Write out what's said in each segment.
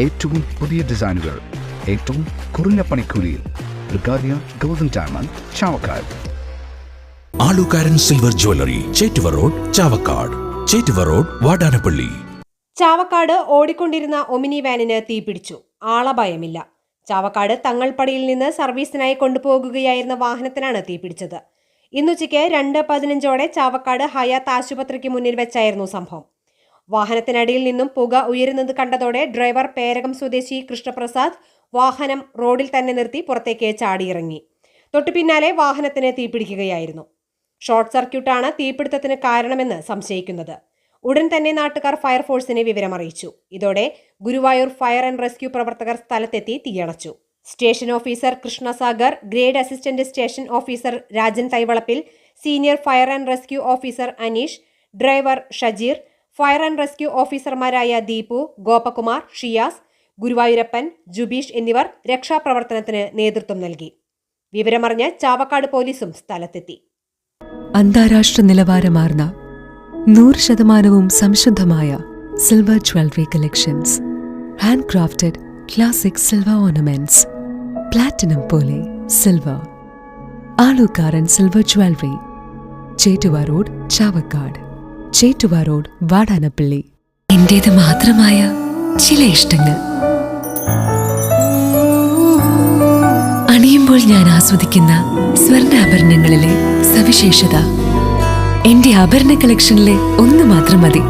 ഏറ്റവും പുതിയ ഡിസൈനുകൾ ഏറ്റവും കുറഞ്ഞ പണിക്കൂലിയിൽ ബ്രിഗാദിയ golden diamond Chavakkad. Alukkaran silver jewellery Chettuva road Chavakkad. Chettuva road Vadanappally. Chavakkad ഓടിക്കൊണ്ടിരുന്ന ഒമിനി വാനിന് തീപിടിച്ചു ആളഭയമില്ല. ചാവക്കാട് തങ്ങൾപ്പടിയിൽ നിന്ന് സർവീസിനായി കൊണ്ടുപോകുകയായിരുന്ന വാഹനത്തിനാണ് തീപിടിച്ചത് ഇന്നുച്ചയ്ക്ക് രണ്ട് പതിനഞ്ചോടെ ചാവക്കാട് ഹയാത്ത് ആശുപത്രിക്ക് മുന്നിൽ വെച്ചായിരുന്നു സംഭവം. വാഹനത്തിനടിയിൽ നിന്നും പുക ഉയരുന്നത് കണ്ടതോടെ ഡ്രൈവർ പേരകം സ്വദേശി കൃഷ്ണപ്രസാദ് വാഹനം റോഡിൽ തന്നെ നിർത്തി പുറത്തേക്ക് ചാടിയിറങ്ങി. തൊട്ടു പിന്നാലെ വാഹനത്തിന് തീപിടിക്കുകയായിരുന്നു ഷോർട്ട് സർക്യൂട്ടാണ് തീപിടുത്തത്തിന് കാരണമെന്ന് സംശയിക്കുന്നത്. ഉടൻ തന്നെ നാട്ടുകാർ ഫയർഫോഴ്സിനെ വിവരമറിയിച്ചു. ഇതോടെ ഗുരുവായൂർ ഫയർ ആൻഡ് റെസ്ക്യൂ പ്രവർത്തകർ സ്ഥലത്തെത്തി തീയണച്ചു. Station officer Krishnasagar grade assistant station officer Rajan Thaivalappil senior fire and rescue officer Aneesh driver Shajeer fire and rescue ഓഫീസർമാരായ ദീപു ഗോപകുമാർ ഷിയാസ് ഗുരുവായൂരപ്പൻ ജുബീഷ് എന്നിവർ രക്ഷാപ്രവർത്തനത്തിന് നേതൃത്വം നൽകി. വിവരമറിഞ്ഞ് ചാവക്കാട് പോലീസും സ്ഥലത്തെത്തി. അന്താരാഷ്ട്ര നിലവാരമാർന്ന നൂറ് ശതമാനവും സംശുദ്ധമായ silver jewellery collections. Hand crafted classic silver ornaments. Platinum പോലെ silver. Aalookkaran silver jewellery. Chettuva road Chavakkad. Chettuva road Vadanappally. എന്റേത് മാത്രമായ ചില ഇഷ്ടങ്ങൾ. അണിയുമ്പോൾ ഞാൻ ആസ്വദിക്കുന്ന സ്വർണാഭരണങ്ങളിലെ സവിശേഷത. എന്റെ ആഭരണ കളക്ഷനിലെ ഒന്ന് മാത്രം മതി.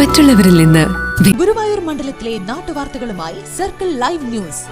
മറ്റുള്ളവരിൽ നിന്ന് ഗുരുവായൂർ മണ്ഡലത്തിലെ നാട്ടുവാർത്തകളുമായി സർക്കിൾ ലൈവ് ന്യൂസ്.